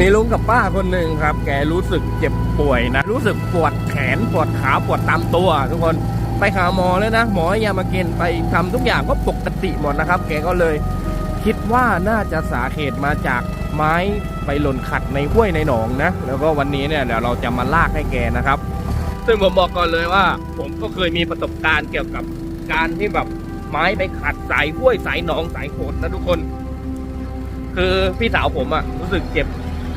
มีลุงกับป้าคนหนึ่งครับ แกรู้สึกเจ็บป่วยนะ รู้สึกปวดแขนปวดขาปวดตามตัว ทุกคนไปหาหมอเลยนะ หมอยามากินไปทำทุกอย่างก็ปกติหมดนะครับ แกก็เลยคิดว่าน่าจะสาเหตุมาจากไม้ไปหล่นขัดในห้วยในหนองนะ แล้วก็วันนี้เนี่ยเดี๋ยวเราจะมาลากให้แกนะครับ ซึ่งผมบอกก่อนเลยว่า ผมก็เคยมีประสบการณ์เกี่ยวกับการที่แบบไม้ไปขัดสายห้วยสายหนองสายโขดนะทุกคน คือพี่สาวผมอะรู้สึกเจ็บ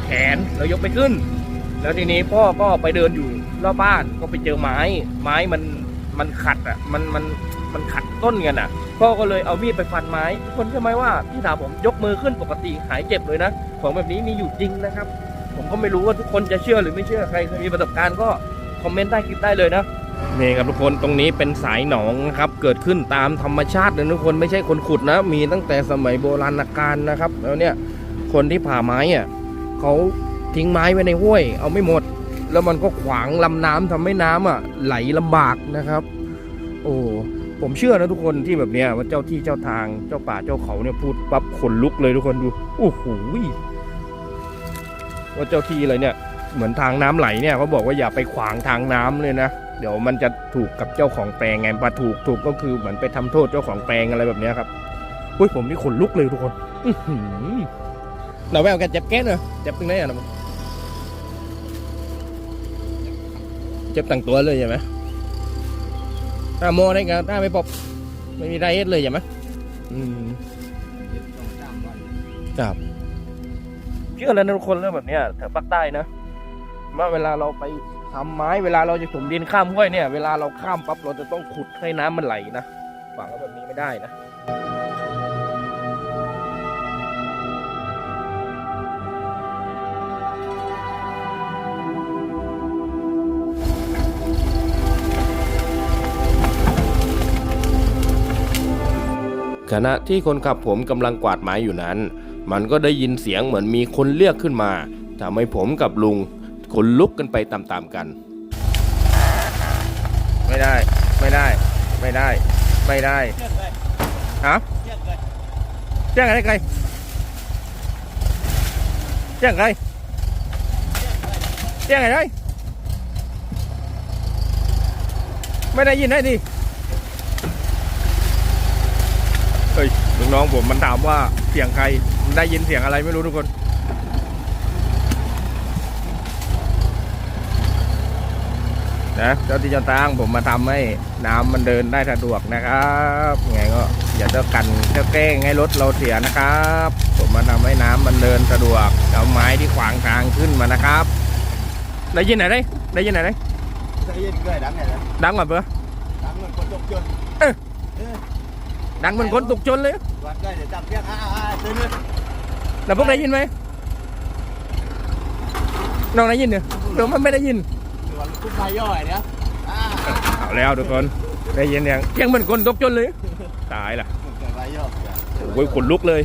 แขนแล้วยกไม่ขึ้น แล้วทีนี้พ่อก็ไปเดินอยู่รอบบ้านก็ไปเจอไม้ ไม้มันมันขัดอะมันมันมันขัดต้นกันอะพ่อก็เลยเอามีดไปฟันไม้ทุกคนเชื่อไหมว่าพี่สาวผมยกมือขึ้นปกติหายเจ็บเลยนะของแบบนี้มีอยู่จริงนะครับ ผมก็ไม่รู้ว่าทุกคนจะเชื่อหรือไม่เชื่อใครเคยมีประสบการณ์ก็คอมเมนต์ใต้คลิปได้เลยนะนี่ครับทุกคนตรงนี้เป็นสายหนองนะครับเกิดขึ้นตามธรรมชาติเลยทุกคนไม่ใช่คนขุดนะ มีตั้งแต่สมัยโบราณกาลนะครับ แล้วเนี่ยคนที่ผ่าไม้อะ เขาทิ้งไม้ไว้ในห้วย เอาไม่หมด แล้วมันก็ขวางลำน้ำทำให้น้ำอะ ไหลลำบากนะครับ โอ้ผมเชื่อนะทุกคนที่แบบเนี้ยว่าเจ้าที่เจ้าทางเจ้าป่าเจ้าเขาเนี่ยพูดปั๊บขนลุกเลยทุกคนดูโอ้โหว่าเจ้าที่อะไรเนี่ย เหมือนทางน้ำไหลเนี่ยเขาบอกว่าอย่าไปขวางทางน้ำเลยนะเดี๋ยวมันจะถูกกับเจ้าของแปลงไงพอถูกถูกก็คือเหมือนไปทำโทษเจ้าของแปลงอะไรแบบนี้ครับอุ้ยผมนี่ขนลุกเลยทุกคน อื หือหนาแววแกเจ็บแก้นเหรอเจ็บตรงไหนอะนะเจ็บตั้งตัวเลยใช่ไหมถ้าโมได้กันถ้าไม่ปบไม่มีไรเอ็ดเลยใช่ไหมอืมครับเชื่อแล้วนะทุกคนเรื่องแบบเนี้ยแถวภาคใต้นะว่าเวลาเราไปทำไม้เวลาเราจะถมดินข้ามห้วยเนี่ย เวลาเราข้ามปั๊บเราจะต้องขุดให้น้ำมันไหลนะฝังไว้แบบนี้ไม่ได้นะ ขณะที่คนขับผมกำลังกวาดไม้อยู่นั้น มันก็ได้ยินเสียงเหมือนมีคนเรียกขึ้นมาทำให้ผมกับลุงขนลุกกันไปตามๆกัน ไม่ได้ ไม่ได้ ไม่ได้ ไม่ได้ฮะแจ้งอะไรใครแจ้งใครแจ้งอะไรไม่ได้ยินได้ดิเฮ้ยลูก น้องผมมันถามว่าเสียงใครมันได้ยินเสียงอะไรไม่รู้ทุกคน นะเจ้าที่เจ้าทางผมมาทำให้น้ำมันเดินได้สะดวกนะครับยังไงก็อย่าเจ้ากันเจ้าแกล้งให้รถเราเสียนะครับ ผมมาทำให้น้ำมันเดินสะดวกเอาไม้ที่ขวางทางขึ้นมานะครับ ได้ยินไหนได้ได้ยินไหนได้ Sẽ yên cười đáng này đấy ดังกว่าเปล่า Đáng hơn con độc chuột ดังเหมือนคนตกชนเลย Đoạt cây để chạm tiếc À à à Tên lên แล้วพวกได้ยินไหมน้องได้ยินเนี่ยหรือมันไม่ได้ยิน Đoạt cũng bay rồi đấy À เอาแล้วทุกคนได้ยินยังยังเหมือนคนตกชนเลย ตายละ Một cái bay rồi โอ้ยขนลุกเลย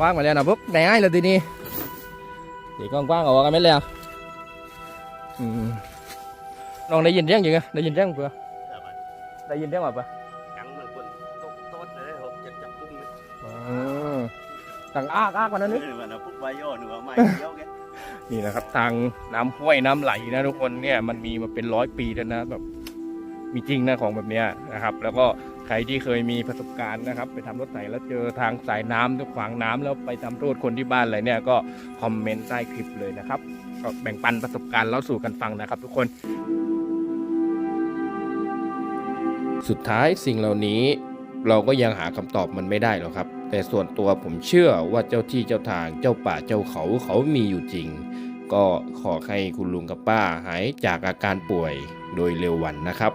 กว้างมาแล้วนะปุ๊บได้ง่ายเลยทีนี้ตีกว้างๆออกกันไม่แล้วน้องได้ยินเสียงอยู่ไงได้ยินเสียงเปล่าได้ยินเสียงแบบปะ Cắn mà quần Tốt tốt đấy Hộp chật chập cung đấy อืมต่างอ้ากอ้ากว่านั้นนึก Mà nó phúc bay rồi Nữa mày yêu cái นี่นะครับทางน้ำห้วยน้ำไหลนะทุกคนเนี่ยมันมีมาเป็นร้อยปีแล้วนะแบบมีจริงนะของแบบเนี้ยนะครับ แล้วก็ ใครที่เคยมีประสบการณ์นะครับ ไปทำรถไถแล้วเจอทางสายน้ำทุกขวางน้ำแล้วไปทำโทษคนที่บ้านอะไรเนี่ยก็คอมเมนต์ใต้คลิปเลยนะครับก็แบ่งปันประสบการณ์เล่าสู่กันฟังนะครับ ทุกคน สุดท้ายสิ่งเหล่านี้เราก็ยังหาคำตอบมันไม่ได้หรอกครับ แต่ส่วนตัวผมเชื่อว่าเจ้าที่เจ้าทางเจ้าป่าเจ้าเขาเขามีอยู่จริง ก็ขอให้คุณลุงกับป้าหายจากอาการป่วยโดยเร็ววันนะครับ